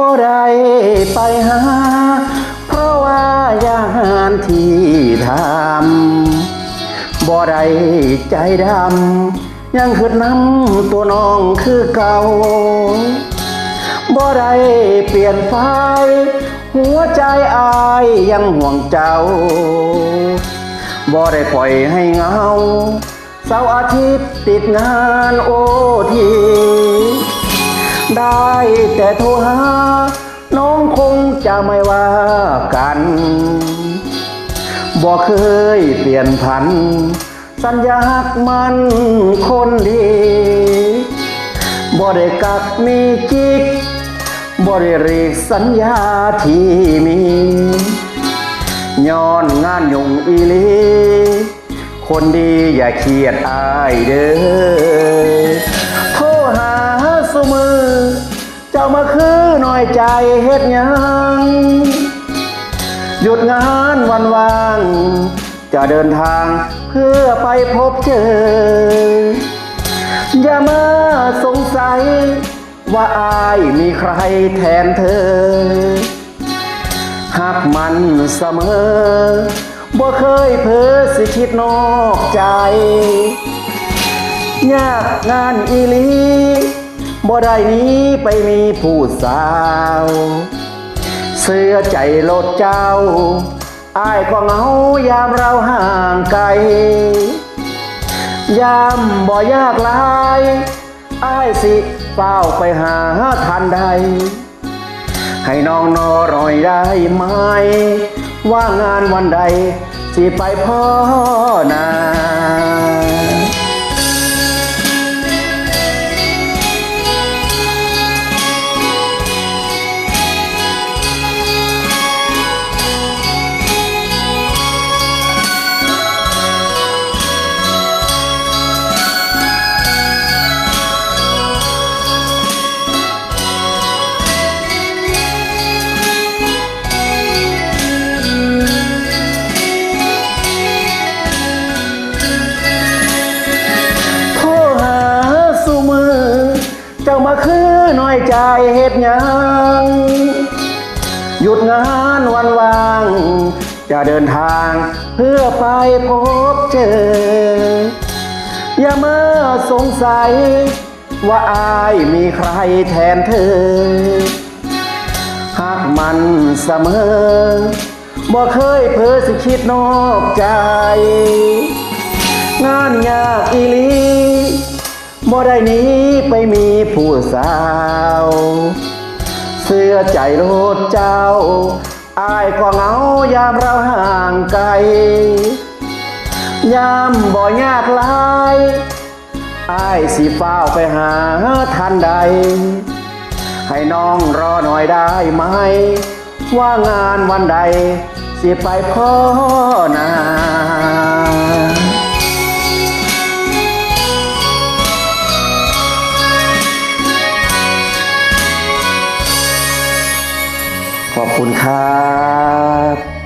บ่ได้ไปหา เพราะว่าย่านที่ทำบ่ได้ใจดำ ยังคืดน้ำตัวน้องคือเก่าบ่ได้เปลี่ยนไฟหัวใจอายยังห่วงเจ้า บ่ได้ปล่อยให้เงา เสาร์อาทิตย์ติดงานโอที ได้แต่โทรหา น้องคงจะไม่ว่ากันบ่เคยเปลี่ยนผัน สัญญาหักมันคนดีบ่ได้กักมีจิกบ่ได้เรียกสัญญาที่มีย้อนงานยุ่งอีลีคนดีอย่าเครียดอายเด้อ สมือ เจ้ามาคือหน่อยใจเฮ็ดยังหยุดงานวันว่าง จะเดินทางเพื่อไปพบเจอ อย่ามาสงสัย ว่าอายมีใครแทนเธอหักมันเสมอบ่เคยเพ้อสิคิดนอกใจ ยากงานอีลี บ่ได้นี้ไปมีผู้สาว เสื้อใจโลดเจ้า อายก็เหงายามเราห่างไกล ยามบ่ยากลายอายสิเฝ้าไปหาทันใด ให้น้องนอรอยได้ไหม ว่างานวันใด สิไปพ่อนา ใจเฮ็ดหยังหยุดงานวันว่าง จะเดินทางเพื่อไปพบเจอ อย่าเมาสงสัย ว่าอายมีใครแทนเธอหากมันเสมอบ่เคยเพ้อสิคิดนอกใจ งานยากอีลี บ่ได้นี้ไปมีผู้สาว เสื้อใจโลดเจ้า อายก็เหงายามเราห่างไกล ยามบ่ยากลายอายสิเฝ้าวไปหาทันใด ให้น้องรอหน่อยได้ไหม ว่างานวันใด สิไปพ่อนา ขอบคุณครับ